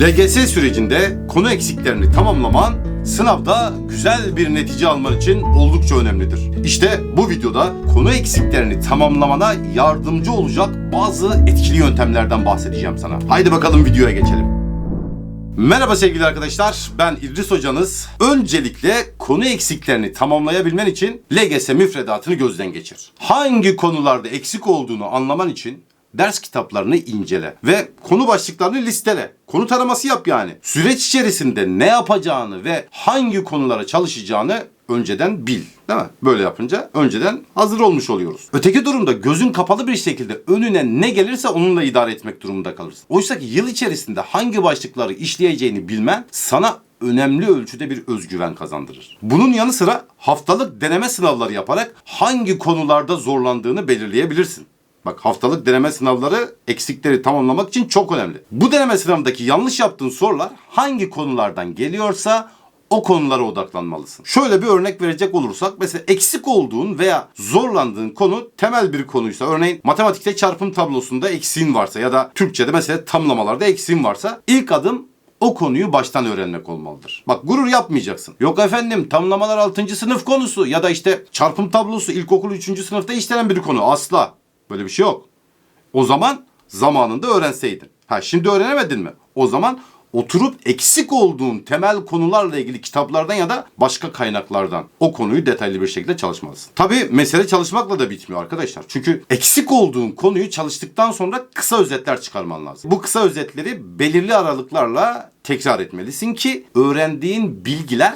LGS sürecinde konu eksiklerini tamamlaman sınavda güzel bir netice alman için oldukça önemlidir. İşte bu videoda konu eksiklerini tamamlamana yardımcı olacak bazı etkili yöntemlerden bahsedeceğim sana. Haydi bakalım videoya geçelim. Merhaba sevgili arkadaşlar, ben İdris hocanız. Öncelikle konu eksiklerini tamamlayabilmen için LGS müfredatını gözden geçir. Hangi konularda eksik olduğunu anlaman için ders kitaplarını incele ve konu başlıklarını listele. Konu taraması yap yani. Süreç içerisinde ne yapacağını ve hangi konulara çalışacağını önceden bil. Değil mi? Böyle yapınca önceden hazır olmuş oluyoruz. Öteki durumda gözün kapalı bir şekilde önüne ne gelirse onunla idare etmek durumunda kalırsın. Oysa ki yıl içerisinde hangi başlıkları işleyeceğini bilmen sana önemli ölçüde bir özgüven kazandırır. Bunun yanı sıra haftalık deneme sınavları yaparak hangi konularda zorlandığını belirleyebilirsin. Bak haftalık deneme sınavları eksikleri tamamlamak için çok önemli. Bu deneme sınavındaki yanlış yaptığın sorular hangi konulardan geliyorsa o konulara odaklanmalısın. Şöyle bir örnek verecek olursak mesela eksik olduğun veya zorlandığın konu temel bir konuysa örneğin matematikte çarpım tablosunda eksiğin varsa ya da Türkçede mesela tamlamalarda eksiğin varsa ilk adım o konuyu baştan öğrenmek olmalıdır. Bak gurur yapmayacaksın. Yok efendim tamlamalar 6. sınıf konusu ya da işte çarpım tablosu ilkokul 3. sınıfta işlenen bir konu. Asla. Böyle bir şey yok. O zaman zamanında öğrenseydin. Ha şimdi öğrenemedin mi? O zaman oturup eksik olduğun temel konularla ilgili kitaplardan ya da başka kaynaklardan o konuyu detaylı bir şekilde çalışmalısın. Tabii mesele çalışmakla da bitmiyor arkadaşlar. Çünkü eksik olduğun konuyu çalıştıktan sonra kısa özetler çıkarman lazım. Bu kısa özetleri belirli aralıklarla tekrar etmelisin ki öğrendiğin bilgiler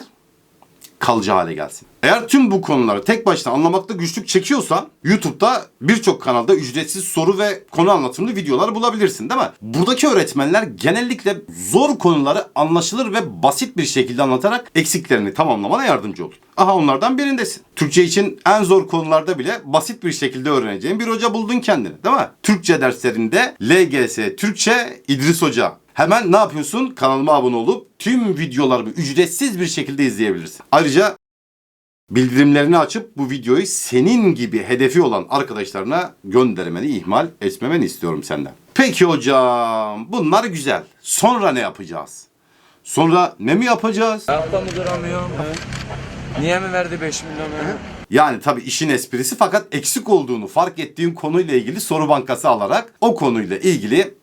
kalıcı hale gelsin. Eğer tüm bu konuları tek başına anlamakta güçlük çekiyorsan YouTube'da birçok kanalda ücretsiz soru ve konu anlatımlı videolar bulabilirsin değil mi? Buradaki öğretmenler genellikle zor konuları anlaşılır ve basit bir şekilde anlatarak eksiklerini tamamlamana yardımcı olur. Aha onlardan birindesin. Türkçe için en zor konularda bile basit bir şekilde öğreneceğin bir hoca buldun kendini değil mi? Türkçe derslerinde LGS Türkçe İdris Hoca Hemen ne yapıyorsun? Kanalıma abone olup tüm videolarımı ücretsiz bir şekilde izleyebilirsin. Ayrıca bildirimlerini açıp bu videoyu senin gibi hedefi olan arkadaşlarına göndermeni ihmal etmemeni istiyorum senden. Peki hocam bunlar güzel. Sonra ne yapacağız? Sonra ne mi yapacağız? Ayakta mı duramıyorum? Niye mi verdi 5 milyonu? Yani tabii işin esprisi fakat eksik olduğunu fark ettiğin konuyla ilgili soru bankası alarak o konuyla ilgili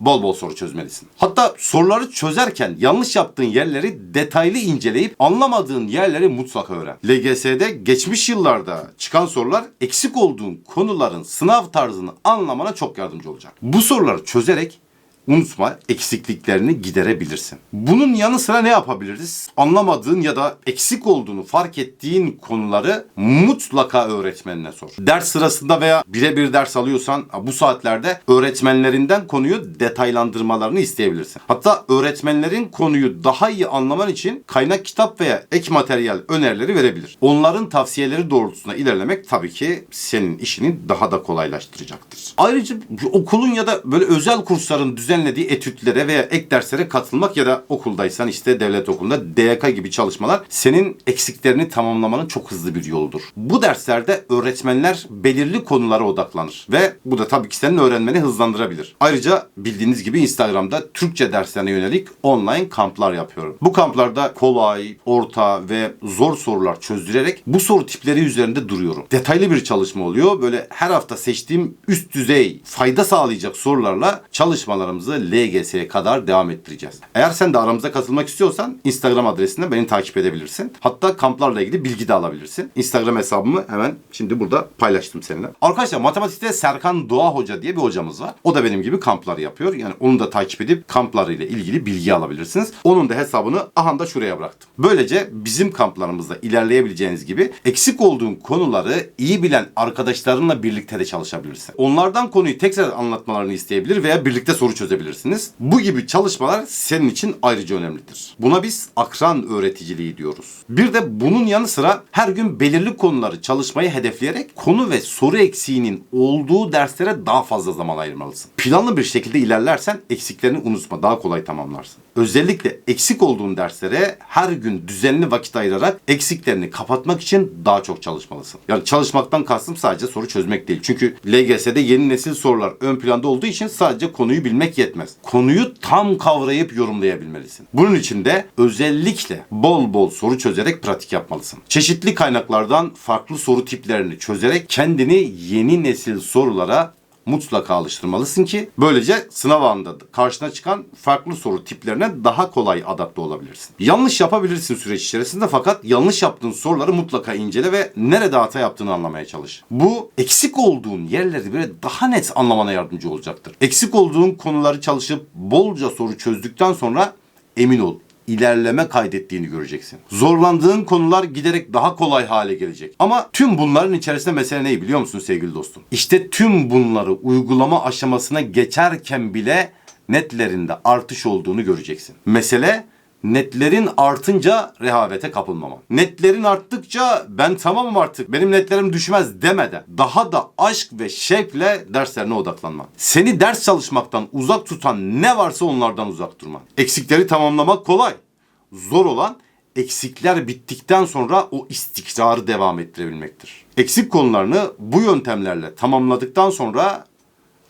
bol bol soru çözmelisin. Hatta soruları çözerken yanlış yaptığın yerleri detaylı inceleyip anlamadığın yerleri mutlaka öğren. LGS'de geçmiş yıllarda çıkan sorular eksik olduğun konuların sınav tarzını anlamana çok yardımcı olacak. Bu soruları çözerek unutma eksikliklerini giderebilirsin. Bunun yanı sıra ne yapabiliriz? Anlamadığın ya da eksik olduğunu fark ettiğin konuları mutlaka öğretmenine sor. Ders sırasında veya birebir ders alıyorsan bu saatlerde öğretmenlerinden konuyu detaylandırmalarını isteyebilirsin. Hatta öğretmenlerin konuyu daha iyi anlaman için kaynak kitap veya ek materyal önerileri verebilir. Onların tavsiyeleri doğrultusunda ilerlemek tabii ki senin işini daha da kolaylaştıracaktır. Ayrıca okulun ya da böyle özel kursların düzenlediği etütlere veya ek derslere katılmak ya da okuldaysan işte devlet okulunda DYK gibi çalışmalar senin eksiklerini tamamlamanın çok hızlı bir yoludur. Bu derslerde öğretmenler belirli konulara odaklanır ve bu da tabii ki senin öğrenmeni hızlandırabilir. Ayrıca bildiğiniz gibi Instagram'da Türkçe derslerine yönelik online kamplar yapıyorum. Bu kamplarda kolay, orta ve zor sorular çözdürerek bu soru tipleri üzerinde duruyorum. Detaylı bir çalışma oluyor. Böyle her hafta seçtiğim üst düzey fayda sağlayacak sorularla çalışmalarımızı LGS'ye kadar devam ettireceğiz. Eğer sen de aramıza katılmak istiyorsan Instagram adresinden beni takip edebilirsin. Hatta kamplarla ilgili bilgi de alabilirsin. Instagram hesabımı hemen şimdi burada paylaştım seninle. Arkadaşlar matematikte Serkan Doğa Hoca diye bir hocamız var. O da benim gibi kamplar yapıyor. Yani onu da takip edip kamplarıyla ilgili bilgi alabilirsiniz. Onun da hesabını aha da şuraya bıraktım. Böylece bizim kamplarımızda ilerleyebileceğiniz gibi eksik olduğun konuları iyi bilen arkadaşlarınla birlikte de çalışabilirsin. Onlardan konuyu tekrar anlatmalarını isteyebilir veya birlikte soru çözebilirsiniz. Bu gibi çalışmalar senin için ayrıca önemlidir. Buna biz akran öğreticiliği diyoruz. Bir de bunun yanı sıra her gün belirli konuları çalışmayı hedefleyerek konu ve soru eksiğinin olduğu derslere daha fazla zaman ayırmalısın. Planlı bir şekilde ilerlersen eksiklerini unutma, daha kolay tamamlarsın. Özellikle eksik olduğun derslere her gün düzenli vakit ayırarak eksiklerini kapatmak için daha çok çalışmalısın. Yani çalışmaktan kastım sadece soru çözmek değil. Çünkü LGS'de yeni nesil sorular ön planda olduğu için sadece konuyu bilmek yetmez. Konuyu tam kavrayıp yorumlayabilmelisin. Bunun için de özellikle bol bol soru çözerek pratik yapmalısın. Çeşitli kaynaklardan farklı soru tiplerini çözerek kendini yeni nesil sorulara mutlaka alıştırmalısın ki böylece sınav anında karşına çıkan farklı soru tiplerine daha kolay adapte olabilirsin. Yanlış yapabilirsin süreç içerisinde fakat yanlış yaptığın soruları mutlaka incele ve nerede hata yaptığını anlamaya çalış. Bu eksik olduğun yerleri böyle daha net anlamana yardımcı olacaktır. Eksik olduğun konuları çalışıp bolca soru çözdükten sonra emin ol ilerleme kaydettiğini göreceksin. Zorlandığın konular giderek daha kolay hale gelecek. Ama tüm bunların içerisinde mesele ne biliyor musun sevgili dostum? İşte tüm bunları uygulama aşamasına geçerken bile netlerinde artış olduğunu göreceksin. Mesele netlerin artınca rehavete kapılmaman. Netlerin arttıkça ben tamamım artık benim netlerim düşmez demeden daha da aşk ve şevkle derslerine odaklanman. Seni ders çalışmaktan uzak tutan ne varsa onlardan uzak durman. Eksikleri tamamlamak kolay. Zor olan eksikler bittikten sonra o istikrarı devam ettirebilmektir. Eksik konularını bu yöntemlerle tamamladıktan sonra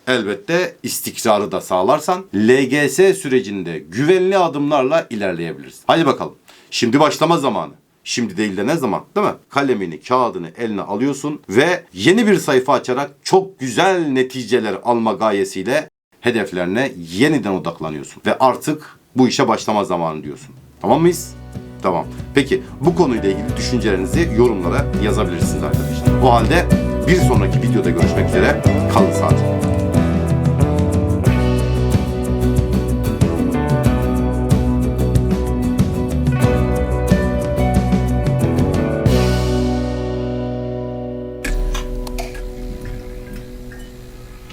elbette istikrarı da sağlarsan LGS sürecinde güvenli adımlarla ilerleyebilirsin. Hadi bakalım. Şimdi başlama zamanı. Şimdi değil de ne zaman değil mi? Kalemini, kağıdını eline alıyorsun ve yeni bir sayfa açarak çok güzel neticeler alma gayesiyle hedeflerine yeniden odaklanıyorsun. Ve artık bu işe başlama zamanı diyorsun. Tamam mıyız? Tamam. Peki bu konuyla ilgili düşüncelerinizi yorumlara yazabilirsiniz arkadaşlar. O halde bir sonraki videoda görüşmek üzere. Kalın sağlıcakla.